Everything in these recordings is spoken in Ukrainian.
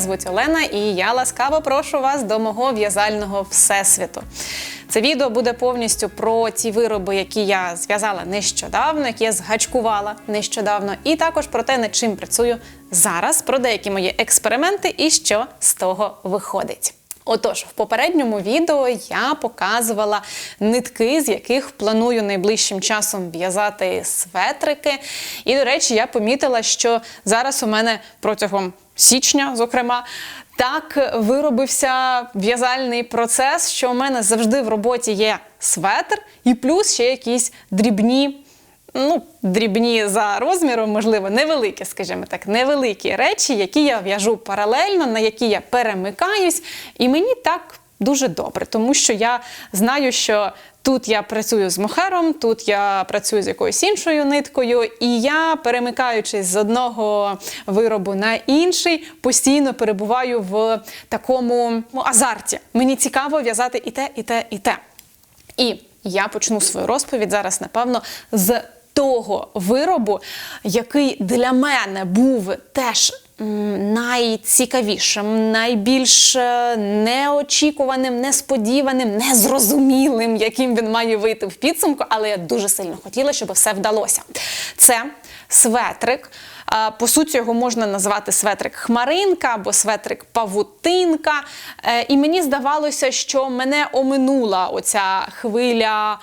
Звуть Олена, і я ласкаво прошу вас до мого в'язального всесвіту. Це відео буде повністю про ті вироби, які я зв'язала нещодавно, які я згачкувала нещодавно, і також про те, над чим працюю зараз, про деякі мої експерименти і що з того виходить. Отож, в попередньому відео я показувала нитки, з яких планую найближчим часом в'язати светрики. І, до речі, я помітила, що зараз у мене протягом січня, зокрема, так виробився в'язальний процес, що у мене завжди в роботі є светр, і плюс ще якісь дрібні. Ну, дрібні за розміром, можливо, невеликі, скажімо так, невеликі речі, які я в'яжу паралельно, на які я перемикаюсь, і мені так дуже добре, тому що я знаю, що тут я працюю з мохером, тут я працюю з якоюсь іншою ниткою, і я, перемикаючись з одного виробу на інший, постійно перебуваю в такому ну, азарті. Мені цікаво в'язати і те, і те, і те. І я почну свою розповідь зараз, напевно, з того виробу, який для мене був теж найцікавішим, найбільш е, неочікуваним, несподіваним, незрозумілим, яким він має вийти в підсумку, але я дуже сильно хотіла, щоб все вдалося. Це светрик. По суті, його можна назвати светрик хмаринка або светрик павутинка. Е, І мені здавалося, що мене оминула оця хвиля,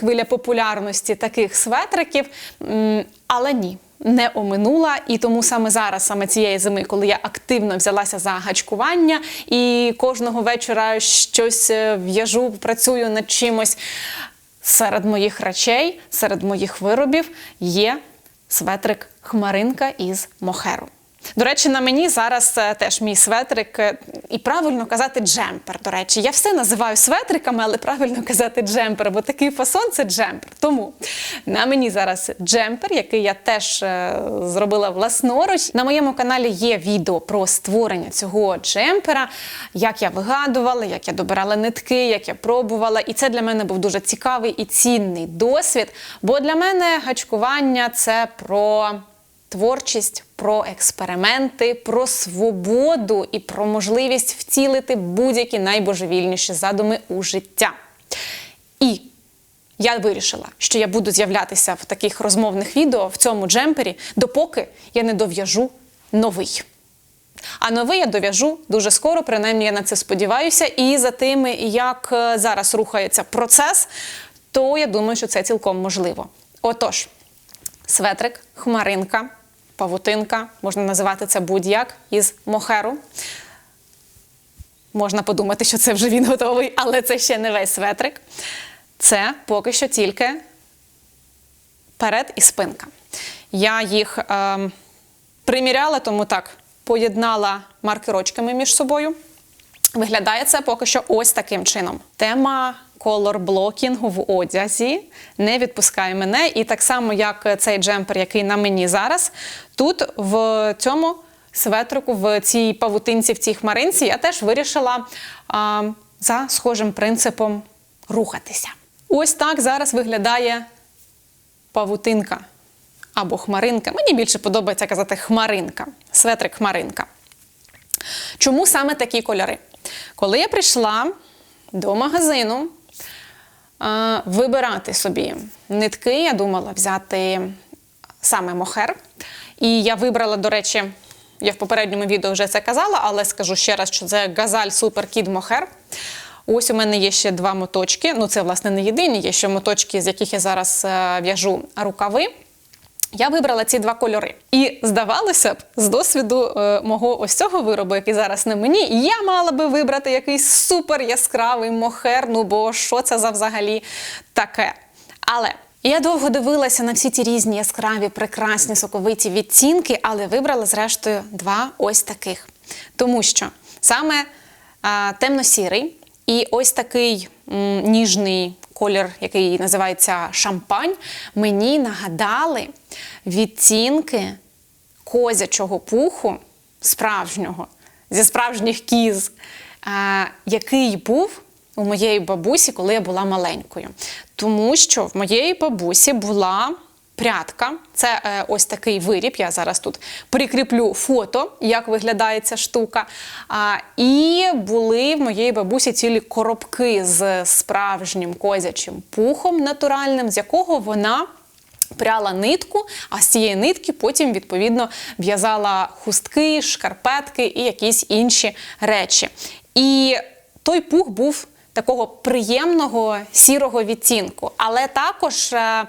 хвиля популярності таких светриків. Але ні. Не оминула, і тому саме зараз, саме цієї зими, коли я активно взялася за гачкування і кожного вечора щось е, в'яжу, працюю над чимось. Серед моїх речей, серед моїх виробів є светрик хмаринка із мохеру. До речі, на мені зараз е, теж мій светрик, е, і правильно казати джемпер. До речі, я все називаю светриками, але правильно казати джемпер, бо такий фасон це джемпер. Тому на мені зараз джемпер, який я теж е, зробила власноруч. На моєму каналі є відео про створення цього джемпера, як я вигадувала, як я добирала нитки, як я пробувала. І це для мене був дуже цікавий і цінний досвід. Бо для мене гачкування це про творчість, про експерименти, про свободу і про можливість втілити будь-які найбожевільніші задуми у життя. І я вирішила, що я буду з'являтися в таких розмовних відео в цьому джемпері, допоки я не дов'яжу новий. А новий я дов'яжу дуже скоро, принаймні я на це сподіваюся. І за тим, як е, зараз рухається процес, то я думаю, що це цілком можливо. Отож, светрик, хмаринка, павутинка, можна називати це будь-як із мохеру. Можна подумати, що це вже він готовий, але це ще не весь светрик. Це поки що тільки перед і спинка. Я їх е, приміряла, тому так поєднала маркерочками між собою. Виглядає це поки що ось таким чином. Тема колор-блокінгу в одязі не відпускає мене. І так само, як цей джемпер, який на мені зараз, тут в цьому светрику, в цій павутинці, в цій хмаринці, я теж вирішила а, за схожим принципом рухатися. Ось так зараз виглядає павутинка або хмаринка. Мені більше подобається казати хмаринка, светрик хмаринка. Чому саме такі кольори? Коли я прийшла до магазину вибирати собі нитки, я думала взяти саме мохер. І я вибрала, до речі, я в попередньому відео вже це казала, але скажу ще раз, що це Газаль Супер Кід Мохер. Ось у мене є ще два моточки. Ну, це, власне, не єдині, є ще моточки, з яких я зараз е, в'яжу рукави. Я вибрала ці два кольори. І здавалося б, з досвіду е, мого ось цього виробу, який зараз на мені, я мала би вибрати якийсь супер яскравий мохер, ну бо що це за взагалі таке. Але я довго дивилася на всі ці різні яскраві, прекрасні соковиті відцінки, але вибрала, зрештою, два ось таких. Тому що саме а, темно-сірий і ось такий м, ніжний колір, який називається шампань, мені нагадали відцінки козячого пуху справжнього, зі справжніх кіз, е, який був у моєї бабусі, коли я була маленькою. Тому що в моєї бабусі була Прядка, це е, ось такий виріб. Я зараз тут прикріплю фото, як виглядає ця штука. І були в моєї бабусі цілі коробки з справжнім козячим пухом натуральним, з якого вона пряла нитку, а з цієї нитки потім, відповідно, в'язала хустки, шкарпетки і якісь інші речі. І той пух був такого приємного сірого відтінку. Але також е,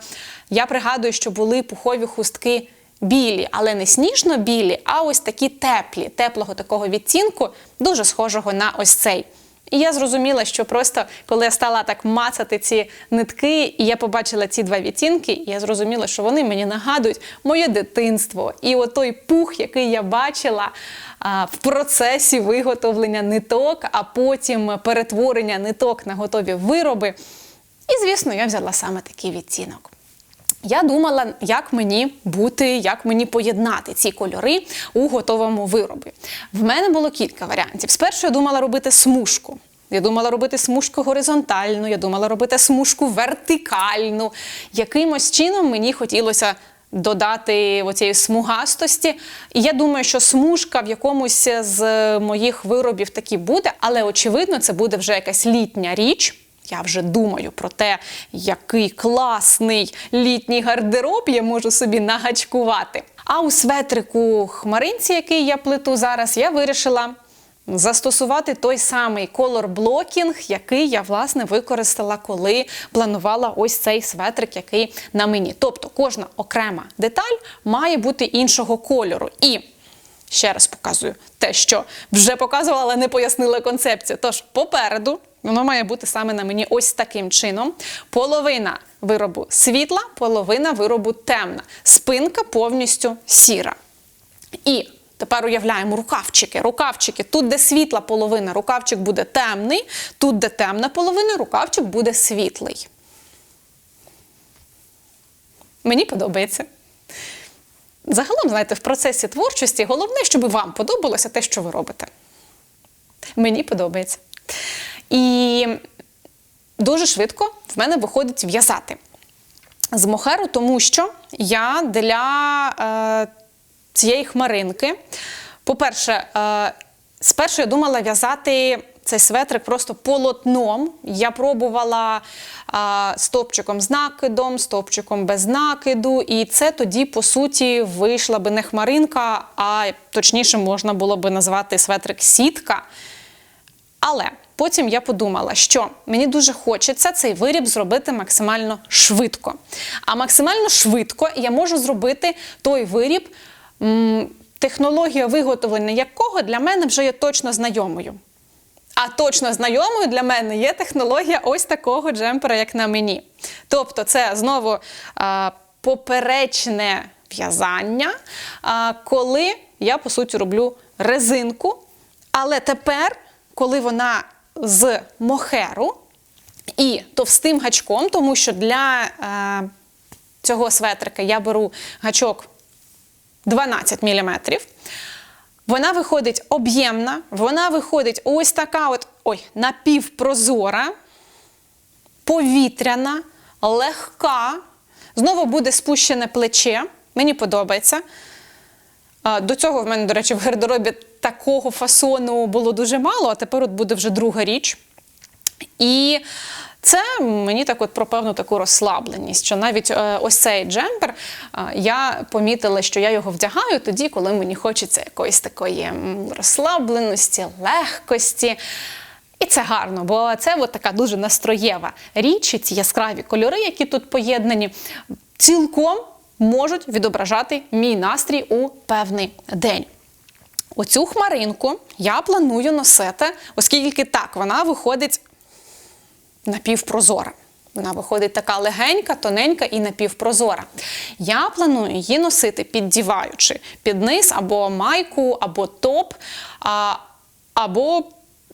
я пригадую, що були пухові хустки білі, але не сніжно-білі, а ось такі теплі, теплого такого відтінку, дуже схожого на ось цей. І я зрозуміла, що просто коли я стала так мацати ці нитки, і я побачила ці два відтінки, я зрозуміла, що вони мені нагадують моє дитинство. І отой пух, який я бачила а, в процесі виготовлення ниток, а потім перетворення ниток на готові вироби. І, звісно, я взяла саме такий відтінок. Я думала, як мені бути, як мені поєднати ці кольори у готовому виробі. В мене було кілька варіантів. Спершу я думала робити смужку. Я думала робити смужку горизонтальну, я думала робити смужку вертикальну. Якимось чином мені хотілося додати оцієї смугастості. І я думаю, що смужка в якомусь з моїх виробів таки буде, але очевидно, це буде вже якась літня річ. Я вже думаю про те, який класний літній гардероб я можу собі нагачкувати. А у светрику хмаринці, який я плету зараз, я вирішила застосувати той самий колор блокінг, який я власне використала, коли планувала ось цей светрик, який на мені. Тобто кожна окрема деталь має бути іншого кольору. І ще раз показую те, що вже показувала, але не пояснила концепцію. Тож попереду. Воно має бути саме на мені ось таким чином. Половина виробу світла, половина виробу темна. Спинка повністю сіра. І тепер уявляємо рукавчики. Рукавчики, тут, де світла половина, рукавчик буде темний, тут, де темна половина, рукавчик буде світлий. Мені подобається. Загалом, знаєте, в процесі творчості головне, щоб вам подобалося те, що ви робите. Мені подобається. І дуже швидко в мене виходить в'язати з мохеру, тому що я для е, цієї хмаринки, по-перше, е, спершу я думала в'язати цей светрик просто полотном. Я пробувала а, стопчиком з накидом, стопчиком без накиду, і це тоді, по суті, вийшла би не хмаринка, а точніше можна було би назвати светрик сітка. Але потім я подумала, що мені дуже хочеться цей виріб зробити максимально швидко. А максимально швидко я можу зробити той виріб, технологія виготовлення якого для мене вже є точно знайомою. А точно знайомою для мене є технологія ось такого джемпера, як на мені. Тобто, це знову а, поперечне в'язання, коли я, по суті, роблю резинку. Але тепер, коли вона з мохеру і товстим гачком, тому що для е, цього светрика я беру гачок 12 мм, вона виходить об'ємна, вона виходить ось така от ой, напівпрозора, повітряна, легка. Знову буде спущене плече. Мені подобається. До цього в мене, до речі, в гардеробі такого фасону було дуже мало, а тепер от буде вже друга річ. І це мені так от про певну таку розслабленість, що навіть е, ось цей джемпер е, я помітила, що я його вдягаю тоді, коли мені хочеться якоїсь такої розслабленості, легкості. І це гарно, бо це от така дуже настроєва річ, і ці яскраві кольори, які тут поєднані, цілком можуть відображати мій настрій у певний день. Оцю хмаринку я планую носити, оскільки так вона виходить напівпрозора. Вона виходить така легенька, тоненька і напівпрозора. Я планую її носити, піддіваючи під низ або майку, або топ, або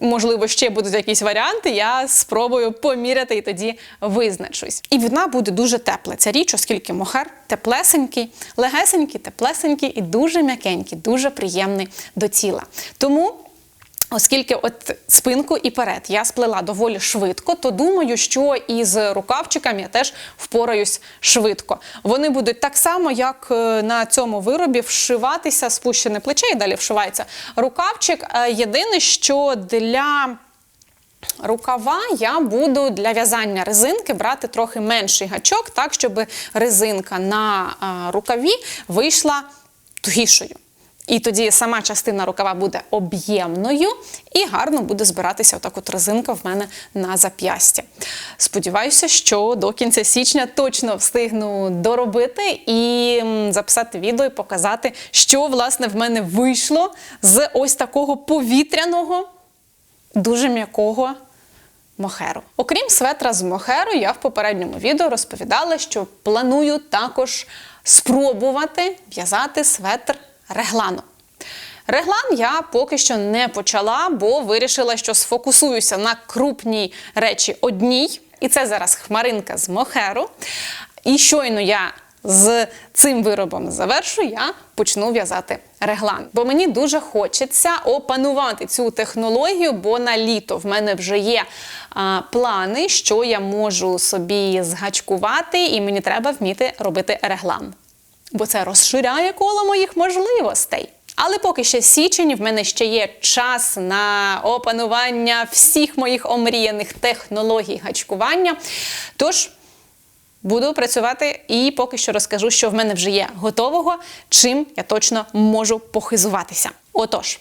Можливо, ще будуть якісь варіанти, я спробую поміряти і тоді визначусь. І вона буде дуже тепла. Ця річ, оскільки мохер теплесенький, легесенький, теплесенький і дуже м'якенький, дуже приємний до тіла. Тому Оскільки от спинку і перед я сплела доволі швидко, то думаю, що із рукавчиками я теж впораюсь швидко. Вони будуть так само, як е, на цьому виробі, вшиватися, спущене плече і далі вшивається рукавчик. Е, Єдине, що для Рукава я буду для в'язання резинки брати трохи менший гачок, так щоб резинка на рукаві вийшла тугішою. І тоді сама частина рукава буде об'ємною і гарно буде збиратися отак от резинка в мене на зап'ясті. Сподіваюся, що до кінця січня точно встигну доробити і записати відео і показати, що власне в мене вийшло з ось такого повітряного дуже м'якого мохеру. Окрім светра з мохеру, я в попередньому відео розповідала, що планую також спробувати в'язати светр реглану. Реглан я поки що не почала, бо вирішила, що сфокусуюся на крупній речі одній. І це зараз хмаринка з мохеру. І щойно я з цим виробом завершу, я почну в'язати реглан. Бо мені дуже хочеться опанувати цю технологію, бо на літо в мене вже є а, плани, що я можу собі згачкувати, і мені треба вміти робити реглан. Бо це розширяє коло моїх можливостей. Але поки ще січень, в мене ще є час на опанування всіх моїх омріяних технологій гачкування. Тож Буду працювати і поки що розкажу, що в мене вже є готового, чим я точно можу похизуватися. Отож.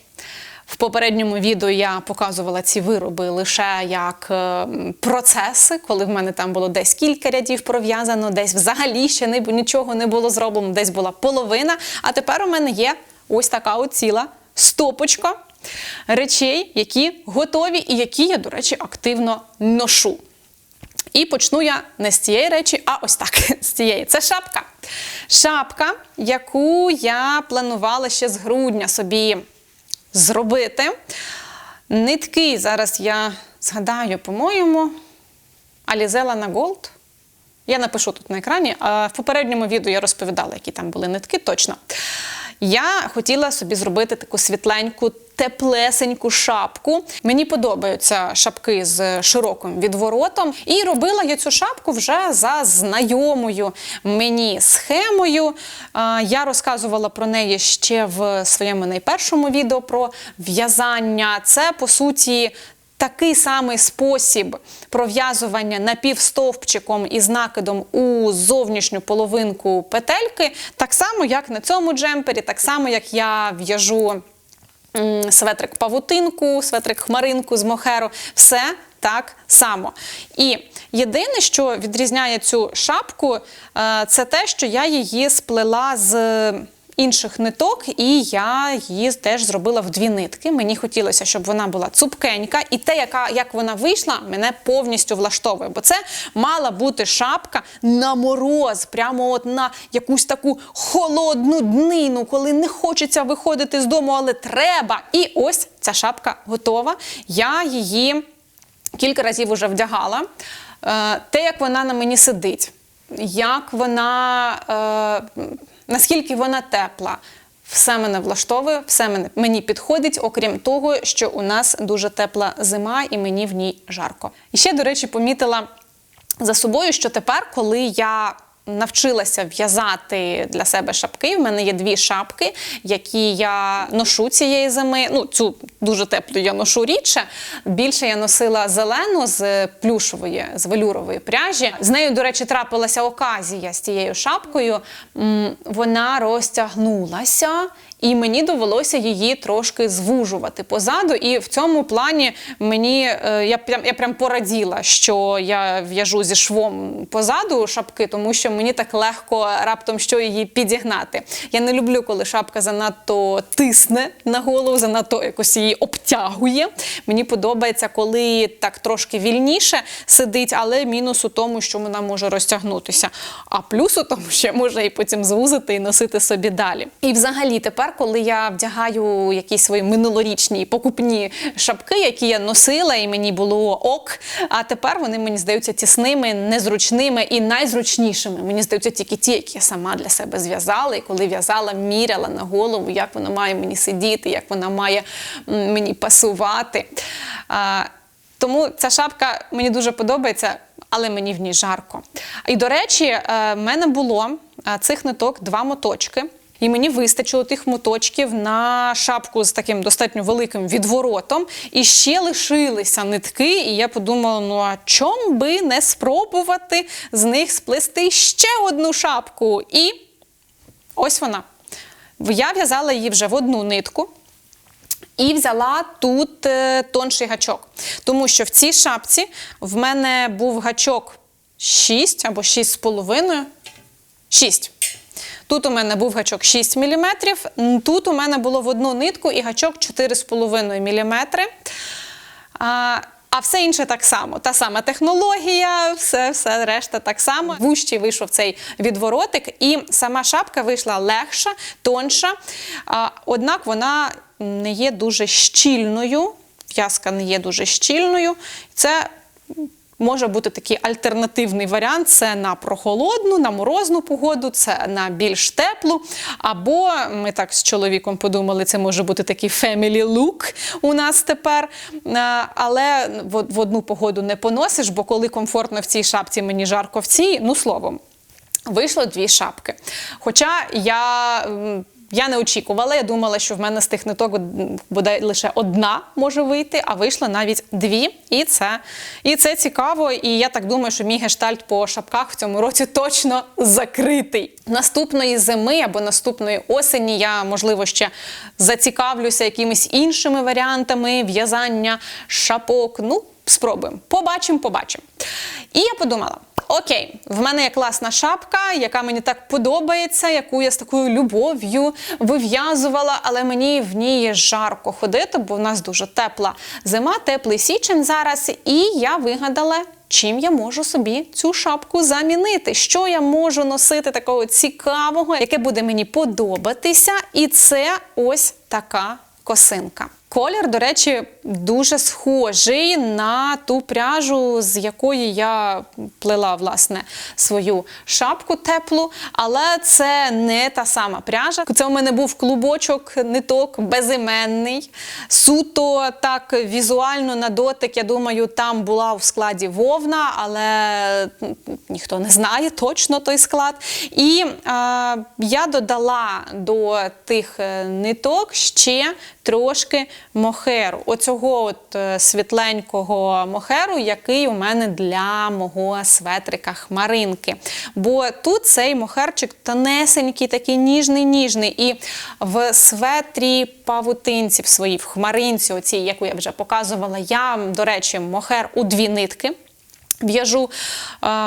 В попередньому відео я показувала ці вироби лише як е, процеси, коли в мене там було десь кілька рядів пров'язано, десь взагалі ще не, нічого не було зроблено, десь була половина. А тепер у мене є ось така от ціла стопочка речей, які готові і які я, до речі, активно ношу. І почну я не з цієї речі, а ось так. З цієї. Це шапка. Шапка, яку я планувала ще з грудня собі зробити. Нитки зараз я згадаю, по-моєму, Алізела на Голд. Я напишу тут на екрані. А в попередньому відео я розповідала, які там були нитки, точно. Я хотіла собі зробити таку світленьку, теплесеньку шапку. Мені подобаються шапки з широким відворотом. І робила я цю шапку вже за знайомою мені схемою. Я розказувала про неї ще в своєму найпершому відео про в'язання. Це, по суті, Такий самий спосіб пров'язування напівстовпчиком із накидом у зовнішню половинку петельки, так само, як на цьому джемпері, так само, як я в'яжу светрик павутинку, светрик хмаринку з мохеру, все так само. І єдине, що відрізняє цю шапку, е, це те, що я її сплела з інших ниток, і я її теж зробила в дві нитки. Мені хотілося, щоб вона була цупкенька, і те, яка як вона вийшла, мене повністю влаштовує. Бо це мала бути шапка на мороз, прямо от на якусь таку холодну днину, коли не хочеться виходити з дому, але треба. І ось ця шапка готова. Я її кілька разів вже вдягала. Е, Те, як вона на мені сидить, як вона. Е, наскільки вона тепла. Все мене влаштовує, все мене мені підходить, окрім того, що у нас дуже тепла зима і мені в ній жарко. І ще, до речі, помітила за собою, що тепер, коли я навчилася в'язати для себе шапки. В мене є дві шапки, які я ношу цієї зими. Ну, цю дуже теплу я ношу рідше. Більше я носила зелену з плюшової, з велюрової пряжі. З нею, до речі, трапилася оказія з цією шапкою. Вона розтягнулася. І мені довелося її трошки звужувати позаду. І в цьому плані мені е, я прям я прям пораділа, що я в'яжу зі швом позаду шапки, тому що мені так легко раптом що її підігнати. Я не люблю, коли шапка занадто тисне на голову, занадто якось її обтягує. Мені подобається, коли так трошки вільніше сидить, але мінус у тому, що вона може розтягнутися. А плюс у тому, що можу її потім звузити і носити собі далі. І взагалі тепер коли я вдягаю якісь свої минулорічні покупні шапки, які я носила, і мені було ок. А тепер вони мені здаються тісними, незручними і найзручнішими. Мені здаються тільки ті, які я сама для себе зв'язала. І коли в'язала, міряла на голову, як вона має мені сидіти, як вона має мені пасувати. А, тому ця шапка мені дуже подобається, але мені в ній жарко. І до речі, е, в мене було е, цих ниток два моточки. І мені вистачило тих моточків на шапку з таким достатньо великим відворотом. І ще лишилися нитки. І я подумала: ну а чом би не спробувати з них сплести ще одну шапку? І ось вона. Я в'язала її вже в одну нитку. І взяла тут е, тонший гачок. Тому що в цій шапці в мене був гачок 6 або 6,5. 6. Тут у мене був гачок 6 мм, тут у мене було в одну нитку і гачок 4,5 мм. А, все інше так само. Та сама технологія, все, все решта так само. Вущий вийшов цей відворотик, і сама шапка вийшла легша, тонша. Однак вона не є дуже щільною. В'язка не є дуже щільною. Це може бути такий альтернативний варіант: це на прохолодну, на морозну погоду, це на більш теплу. Або ми так з чоловіком подумали, це може бути такий family look у нас тепер. Але в одну погоду не поносиш, бо коли комфортно в цій шапці, мені жарко в цій, ну словом. Вийшло дві шапки. Хоча я. Я не очікувала, я думала, що в мене з тих ниток буде лише одна може вийти, а вийшло навіть дві. І це, і це цікаво. І я так думаю, що мій гештальт по шапках в цьому році точно закритий. Наступної зими або наступної осені я, можливо, ще зацікавлюся якимись іншими варіантами в'язання шапок. Ну, спробуємо. Побачимо, побачимо. І я подумала. Окей, в мене є класна шапка, яка мені так подобається, яку я з такою любов'ю вив'язувала, але мені в ній жарко ходити, бо в нас дуже тепла зима, теплий січень зараз. І я вигадала, чим я можу собі цю шапку замінити. Що я можу носити такого цікавого, яке буде мені подобатися. І це ось така косинка. Колір, до речі, дуже схожий на ту пряжу, з якої я плела власне свою шапку теплу, але це не та сама пряжа. Це у мене був клубочок ниток безіменний. Суто так візуально на дотик, я думаю, там була в складі вовна, але ніхто не знає точно той склад. І е, я додала до тих е, ниток ще трошки мохеру. Оцього от е, світленького мохеру, який у мене для мого светрика хмаринки. Бо тут цей мохерчик тонесенький, такий ніжний-ніжний. І в светрі павутинці в своїй, в хмаринці, оцій, яку я вже показувала, я, до речі, мохер у дві нитки. В'яжу,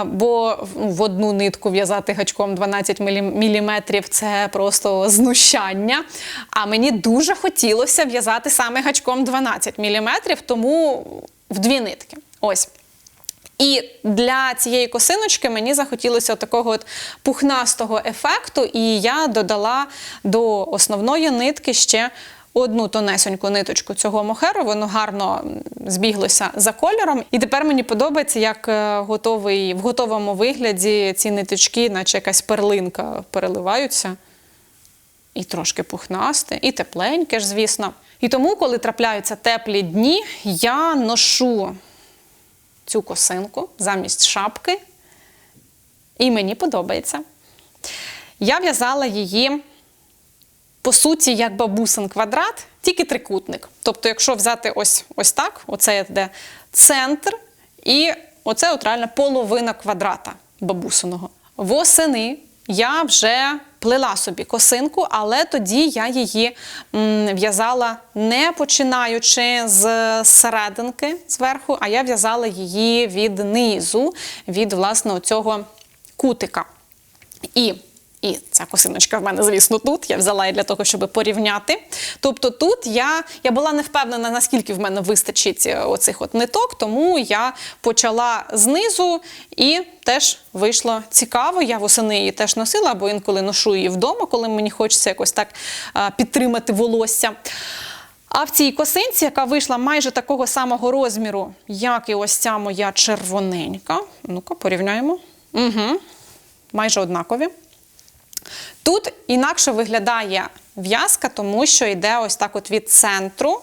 бо в одну нитку в'язати гачком 12 мм це просто знущання. А мені дуже хотілося в'язати саме гачком 12 мм, тому в дві нитки. Ось. І для цієї косиночки мені захотілося такого от пухнастого ефекту, і я додала до основної нитки ще одну тонесеньку ниточку цього мохеру, воно гарно збіглося за кольором. І тепер мені подобається, як е, готовий, в готовому вигляді ці ниточки, наче якась перлинка, переливаються. І трошки пухнасте, і тепленьке ж, звісно. І тому, коли трапляються теплі дні, я ношу цю косинку замість шапки, і мені подобається. Я в'язала її по суті, як бабусин квадрат, тільки трикутник. Тобто, якщо взяти ось ось так, оце йде центр, і оце от реально половина квадрата бабусиного. Восени я вже плела собі косинку, але тоді я її в'язала не починаючи з серединки зверху, а я в'язала її від низу, від власне цього кутика. І І ця косиночка в мене, звісно, тут. Я взяла її для того, щоб порівняти. Тобто тут я, я була не впевнена, наскільки в мене вистачить е, оцих от ниток, тому я почала знизу і теж вийшло цікаво. Я восени її теж носила, або інколи ношу її вдома, коли мені хочеться якось так а, підтримати волосся. А в цій косинці, яка вийшла майже такого самого розміру, як і ось ця моя червоненька. Ну-ка, порівняємо. Угу. Майже однакові. Тут інакше виглядає в'язка, тому що йде ось так от від центру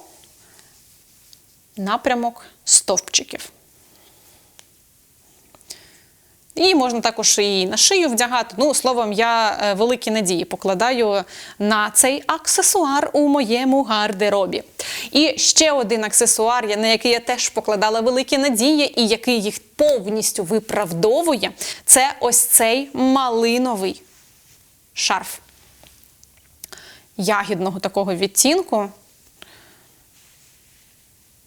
напрямок стовпчиків. І можна також і на шию вдягати. Ну, словом, я е, великі надії покладаю на цей аксесуар у моєму гардеробі. І ще один аксесуар, на який я теж покладала великі надії, і який їх повністю виправдовує, це ось цей малиновий шарф ягідного такого відтінку.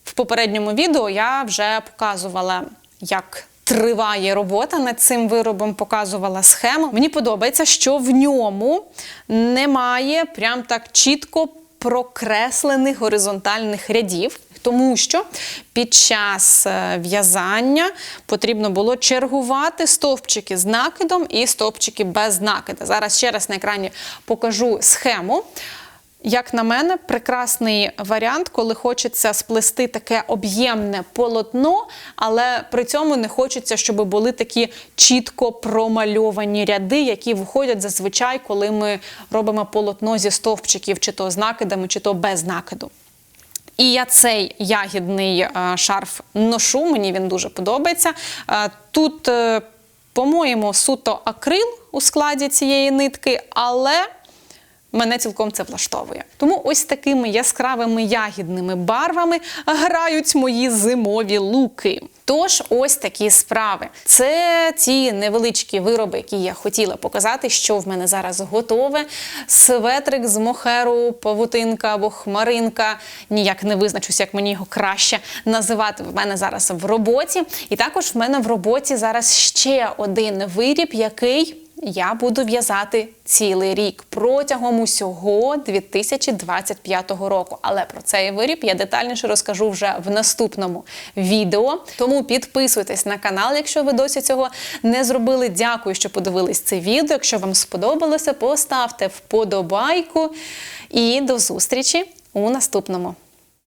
В попередньому відео я вже показувала, як триває робота над цим виробом, показувала схему. Мені подобається, що в ньому немає прям так чітко прокреслених горизонтальних рядів. Тому що під час е, в'язання потрібно було чергувати стовпчики з накидом і стовпчики без накида. Зараз ще раз на екрані покажу схему. Як на мене, прекрасний варіант, коли хочеться сплести таке об'ємне полотно, але при цьому не хочеться, щоб були такі чітко промальовані ряди, які виходять зазвичай, коли ми робимо полотно зі стовпчиків, чи то з накидами, чи то без накиду. І я цей ягідний е, шарф ношу, мені він дуже подобається. Е, Тут, е, по-моєму, суто акрил у складі цієї нитки, але мене цілком це влаштовує. Тому ось такими яскравими ягідними барвами грають мої зимові луки. Тож, ось такі справи. Це ті невеличкі вироби, які я хотіла показати, що в мене зараз готове. Светрик з мохеру, павутинка або хмаринка. Ніяк не визначусь, як мені його краще називати. В мене зараз в роботі. І також в мене в роботі зараз ще один виріб, який я буду в'язати цілий рік протягом усього 2025 року. Але про цей виріб я детальніше розкажу вже в наступному відео. Тому підписуйтесь на канал, якщо ви досі цього не зробили. Дякую, що подивились це відео. Якщо вам сподобалося, поставте вподобайку і до зустрічі у наступному.